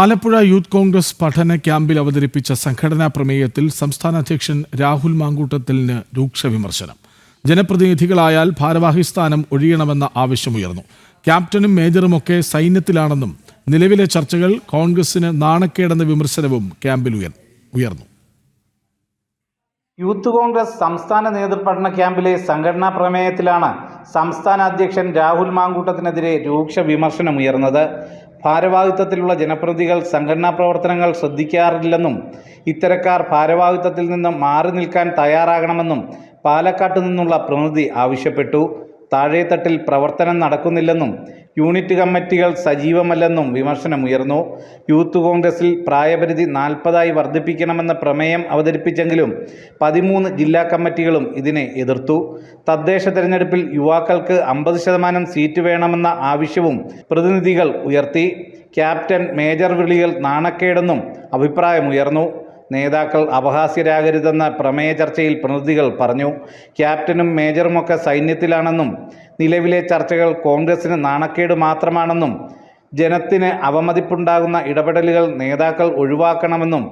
Alappuzha youth Congress പഠന ക്യാമ്പിൽ അവതരിപ്പിച്ച സംഘടനാ പ്രമേയത്തിൽ സംസ്ഥാന അധ്യക്ഷൻ രാഹുൽ മാങ്കൂട്ടത്തിലിന് രൂക്ഷ വിമർശനം. ജനപ്രതിനിധികളായാൽ ഭാരവാഹി സ്ഥാനം ഒഴിയണമെന്ന ആവശ്യമുയർന്നു. ക്യാപ്റ്റനും മേജറുമൊക്കെ സൈന്യത്തിലാണെന്നും നിലവിലെ ചർച്ചകൾ കോൺഗ്രസിന് നാണക്കേടെന്ന വിമർശനവും ക്യാമ്പിൽ ഉയർന്നു. യൂത്ത് കോൺഗ്രസ് സംസ്ഥാന നേതൃപഠന ക്യാമ്പിലെ സംഘടനാ പ്രമേയത്തിലാണ് സംസ്ഥാന അധ്യക്ഷൻ രാഹുൽ മാങ്കൂട്ടത്തിനെതിരെ രൂക്ഷ വിമർശനമുയർന്നത് ഭാരവാഹിത്വത്തിലുള്ള ജനപ്രതികൾ സംഘടനാ പ്രവർത്തനങ്ങൾ ശ്രദ്ധിക്കാറില്ലെന്നും ഇത്തരക്കാർ ഭാരവാഹിത്വത്തിൽ നിന്ന് മാറി നിൽക്കാൻ തയ്യാറാകണമെന്നും പാലക്കാട്ടു നിന്നുള്ള പ്രതിനിധി ആവശ്യപ്പെട്ടു. താഴേത്തട്ടിൽ പ്രവർത്തനം നടക്കുന്നില്ലെന്നും യൂണിറ്റ് കമ്മിറ്റികൾ സജീവമല്ലെന്നും വിമർശനമുയർന്നു. യൂത്ത് കോൺഗ്രസിൽ പ്രായപരിധി നാൽപ്പതായി വർദ്ധിപ്പിക്കണമെന്ന പ്രമേയം അവതരിപ്പിച്ചെങ്കിലും പതിമൂന്ന് ജില്ലാ കമ്മിറ്റികളും ഇതിനെ എതിർത്തു. തദ്ദേശ തെരഞ്ഞെടുപ്പിൽ യുവാക്കൾക്ക് അമ്പത് ശതമാനം സീറ്റ് വേണമെന്ന ആവശ്യവും പ്രതിനിധികൾ ഉയർത്തി. ക്യാപ്റ്റൻ മേജർ വിളികൾ നാണക്കേടെന്നും അഭിപ്രായമുയർന്നു. നേതാക്കൾ അപഹാസ്യരാകരുതെന്ന പ്രമേയ ചർച്ചയിൽ പ്രതിനിധികൾ പറഞ്ഞു. ക്യാപ്റ്റനും മേജറുമൊക്കെ സൈന്യത്തിലാണെന്നും നിലവിലെ ചർച്ചകൾ കോൺഗ്രസിന് നാണക്കേട് മാത്രമാണെന്നും ജനത്തിന് അവമതിപ്പുണ്ടാകുന്ന ഇടപെടലുകൾ നേതാക്കൾ ഒഴിവാക്കണമെന്നും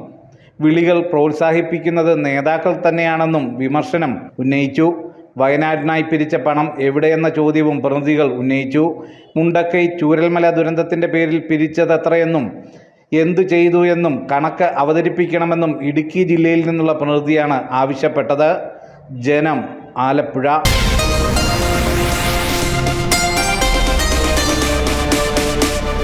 വിളികൾ പ്രോത്സാഹിപ്പിക്കുന്നത് നേതാക്കൾ തന്നെയാണെന്നും വിമർശനം ഉന്നയിച്ചു. വയനാടിനായി പിരിച്ച പണം എവിടെയെന്ന ചോദ്യവും പ്രതിനിധികൾ ഉന്നയിച്ചു. മുണ്ടക്കൈ ചൂരൽമല ദുരന്തത്തിന്റെ പേരിൽ പിരിച്ചതെത്രയെന്നും എന്തു ചെയ്തു എന്നും കണക്ക് അവതരിപ്പിക്കണമെന്നും ഇടുക്കി ജില്ലയിൽ നിന്നുള്ള പ്രതിനിധിയാണ് ആവശ്യപ്പെട്ടത്. ജനം ആലപ്പുഴ.